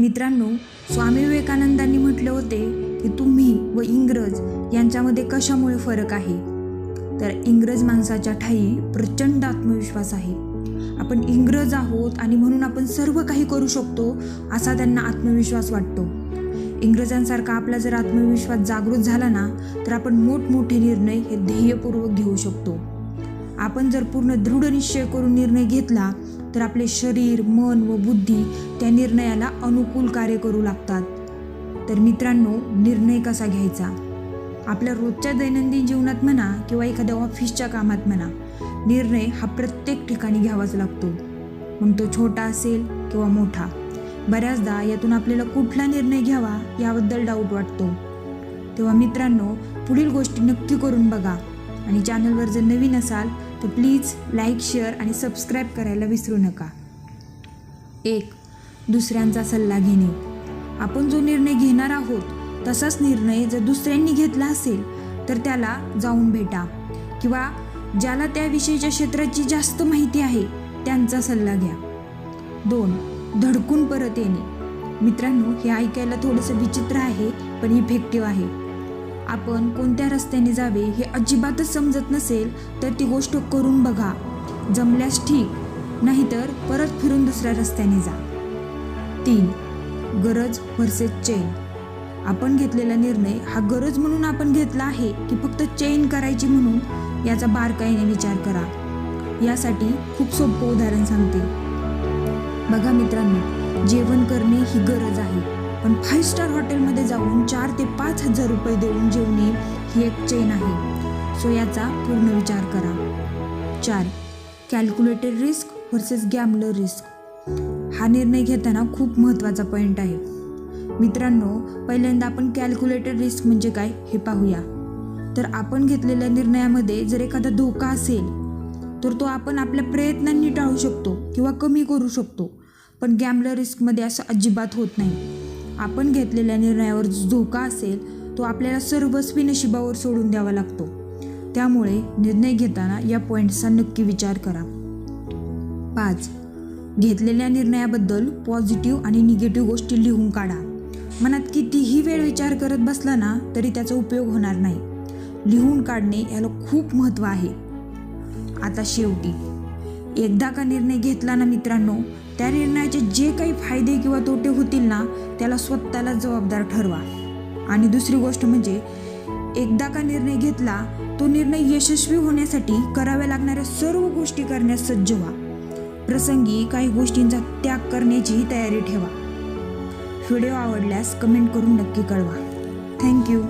मित्रांनो स्वामी विवेकानंदांनी म्हटले होते की तुम्ही व इंग्रज यांच्यामध्ये कशामुळे फरक आहे? तर इंग्रज माणसाच्या ठाई प्रचंड आत्मविश्वास आहे. आपण इंग्रज आहोत आणि म्हणून आपण सर्व काही करू शकतो असा त्यांना आत्मविश्वास वाटतो. इंग्रजांसारखा आपला जर आत्मविश्वास जागृत झाला ना तर आपण मोठमोठे निर्णय हे ध्येयपूर्वक घेऊ शकतो. आपण जर पूर्ण दृढ निश्चय करून निर्णय घेतला तर आपले शरीर मन व बुद्धी त्या निर्णयाला अनुकूल कार्य करू लागतात. तर मित्रांनो निर्णय कसा घ्यायचा? आपल्या रोजच्या दैनंदिन जीवनात म्हणा किंवा एखाद्या ऑफिसच्या कामात म्हणा निर्णय हा प्रत्येक ठिकाणी घ्यावाच लागतो. मग तो छोटा असेल किंवा मोठा बऱ्याचदा यातून आपल्याला कुठला निर्णय घ्यावा याबद्दल डाऊट वाटतो. तेव्हा मित्रांनो पुढील गोष्टी नक्की करून बघा. आणि चॅनलवर जर नवीन असाल तर प्लीज लाईक शेअर आणि सबस्क्राईब करायला विसरू नका. एक दुसऱ्यांचा सल्ला घेणे. आपण जो निर्णय घेणार आहोत तसाच निर्णय जर दुसऱ्यांनी घेतला असेल तर त्याला जाऊन भेटा. किंवा ज्याला त्याविषयीच्या क्षेत्राची जास्त माहिती आहे त्यांचा सल्ला घ्या. दोन धडकून परत येणे. मित्रांनो हे ऐकायला थोडंसं विचित्र आहे पण इफेक्टिव्ह आहे. आपण कोणत्या रस्त्याने जावे हे अजिबातच समजत नसेल तर ती गोष्ट करून बघा. जमल्यास ठीक नाहीतर परत फिरून दुसऱ्या रस्त्याने जा. तीन गरज व्हर्सेस चैन आपण घेतलेला निर्णय हा गरज म्हणून आपण घेतला आहे की फक्त चैन करायची म्हणून? याचा बारकाईने विचार करा. यासाठी खूप सोपं उदाहरण सांगते. बघा मित्रांनो जेवण करणे ही गरज आहे. पण फाईव्ह स्टार हॉटेलमध्ये जाऊन चार ते पाच हजार रुपये देऊन जेवणे ही एक चेन आहे. सो याचा पूर्ण विचार करा. चार calculated risk versus gambler risk हा निर्णय घेताना खूप महत्त्वाचा पॉईंट आहे. मित्रांनो पहिल्यांदा आपण कॅल्क्युलेटेड रिस्क म्हणजे काय हे पाहूया. तर आपण घेतलेल्या निर्णयामध्ये जर एखादा धोका असेल तर तो आपण आपल्या प्रयत्नांनी टाळू शकतो किंवा कमी करू शकतो. पण गॅमलर रिस्कमध्ये असं अजिबात होत नाही. आपण घेतलेल्या निर्णयावर जो धोका असेल तो आपल्याला सर्वस्वी नशिबावर सोडून द्यावा लागतो. त्यामुळे निर्णय घेताना या पॉईंट्सचा नक्की विचार करा. पाच. घेतलेल्या निर्णयाबद्दल पॉझिटिव्ह आणि निगेटिव्ह गोष्टी लिहून काढा. मनात कितीही वेळ विचार करत बसला ना तरी त्याचा उपयोग होणार नाही. लिहून काढणे याला खूप महत्त्व आहे. आता शेवटी. एकदा का निर्णय घेतला ना मित्रांनो त्या निर्णयाचे जे काही फायदे किंवा तोटे होतील ना त्याला स्वतःला जबाबदार ठरवा. आणि दुसरी गोष्ट म्हणजे एकदा का निर्णय घेतला तो निर्णय यशस्वी होण्यासाठी कराव्या लागणाऱ्या सर्व गोष्टी करण्यास सज्ज व्हा. प्रसंगी काही गोष्टींचा त्याग करण्याचीही तयारी ठेवा. व्हिडिओ आवडल्यास कमेंट करून नक्की कळवा. थँक्यू.